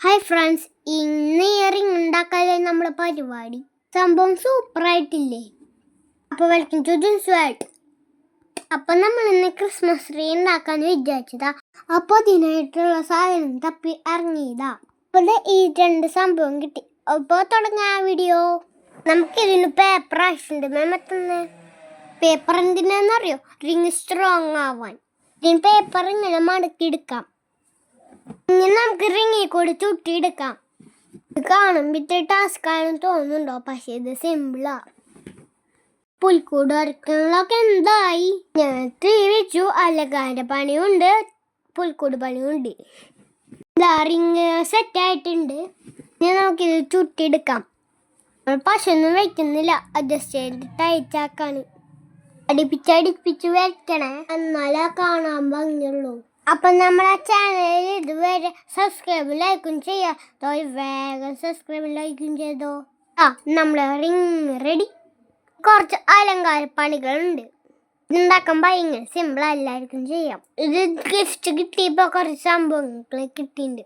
Hi friends ഇന്ന് earring ഉണ്ടാക്കാതെ നമ്മുടെ പരിപാടി. സംഭവം സൂപ്പറായിട്ടില്ലേ അപ്പൊ വെൽക്കം ടു ദിസ് വേൾഡ് അപ്പൊ നമ്മൾ ഇന്ന് ക്രിസ്മസ് ട്രീ ഉണ്ടാക്കാൻ വിചാരിച്ചതാ. അപ്പൊ അതിനായിട്ടുള്ള സാധനം തപ്പി ഇറങ്ങിയതാ. അപ്പൊ ഈ രണ്ട് സംഭവം കിട്ടി. അപ്പൊ തുടങ്ങാ വീഡിയോ നമുക്കിതിന് പേപ്പർ ആവശ്യമുണ്ട്. മേമത്തുന്നേ പേപ്പർ എന്തിനാന്നറിയോ? റിങ് സ്ട്രോങ് ആവാൻ. ഇതിന് പേപ്പർ ഇങ്ങനെ മടക്കിയെടുക്കാം ഇനി നമുക്ക് റിങ്ങി കൂടി ചുട്ടിയെടുക്കാം. ഇത് ടാസ്ക് ആണെന്ന് തോന്നുന്നുണ്ടോ? പക്ഷേ ഇത് സിമ്പിളാ പുൽക്കൂട് വരയ്ക്കണതൊക്കെ എന്തായി? ഞാൻ തീ വെച്ചു. അലങ്കാര പണിയുണ്ട്. പുൽക്കൂട് പണിയുണ്ട്. ഇതാ റിങ് സെറ്റ് ആയിട്ടുണ്ട്. ഇനി നമുക്കിത് ചുട്ടിയെടുക്കാം. നമ്മൾ പശൊന്നും വെക്കുന്നില്ല. അഡ്ജസ്റ്റ് ചെയ്തിട്ട് അടുപ്പിച്ച് അടുപ്പിച്ച് വെക്കണേ. എന്നാലേ കാണാൻ ഭംഗിയുള്ളൂ. അപ്പം നമ്മളെ ചാനലിൽ ഇതുവരെ സബ്സ്ക്രൈബ് ലൈക്കും ചെയ്യാത്തോ വേഗം സബ്സ്ക്രൈബ് ലൈക്കും ചെയ്തോ. ആ നമ്മൾ റിങ് റെഡി കുറച്ച് അലങ്കാര പണികളുണ്ട്. ഇതുണ്ടാക്കാൻ ഭയങ്കര സിമ്പിൾ എല്ലാവർക്കും ചെയ്യാം. ഇത് ഗിഫ്റ്റ് കിട്ടിയപ്പോൾ കുറച്ച് സംഭവങ്ങൾ കിട്ടിയിട്ടുണ്ട്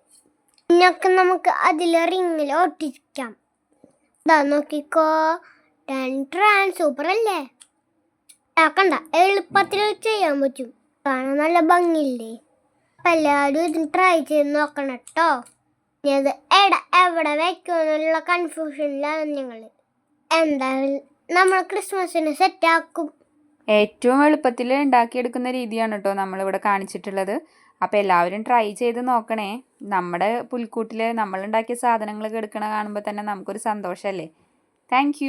പിന്നൊക്കെ നമുക്ക് അതിൽ റിങ്ങിൽ ഒട്ടിക്കാം. ഇതാ നോക്കിക്കോ. സൂപ്പർ അല്ലേ? ആക്കണ്ട എളുപ്പത്തിൽ ചെയ്യാൻ പറ്റും. കാണാൻ നല്ല ഭംഗിയില്ലേ? അപ്പം എല്ലാവരും ഇത് ട്രൈ ചെയ്ത് നോക്കണം കേട്ടോ ഇനി അത് എട എവിടെ വയ്ക്കുമെന്നുള്ള കൺഫ്യൂഷനിലാണ് ഞങ്ങൾ എന്തായാലും നമ്മൾ ക്രിസ്മസിന് സെറ്റാക്കും ഏറ്റവും എളുപ്പത്തിൽ ഉണ്ടാക്കിയെടുക്കുന്ന രീതിയാണ് കേട്ടോ നമ്മളിവിടെ കാണിച്ചിട്ടുള്ളത്. അപ്പോൾ എല്ലാവരും ട്രൈ ചെയ്ത് നോക്കണേ. നമ്മുടെ പുൽക്കൂട്ടിൽ നമ്മളുണ്ടാക്കിയ സാധനങ്ങളൊക്കെ എടുക്കണ കാണുമ്പോൾ തന്നെ നമുക്കൊരു സന്തോഷമല്ലേ താങ്ക്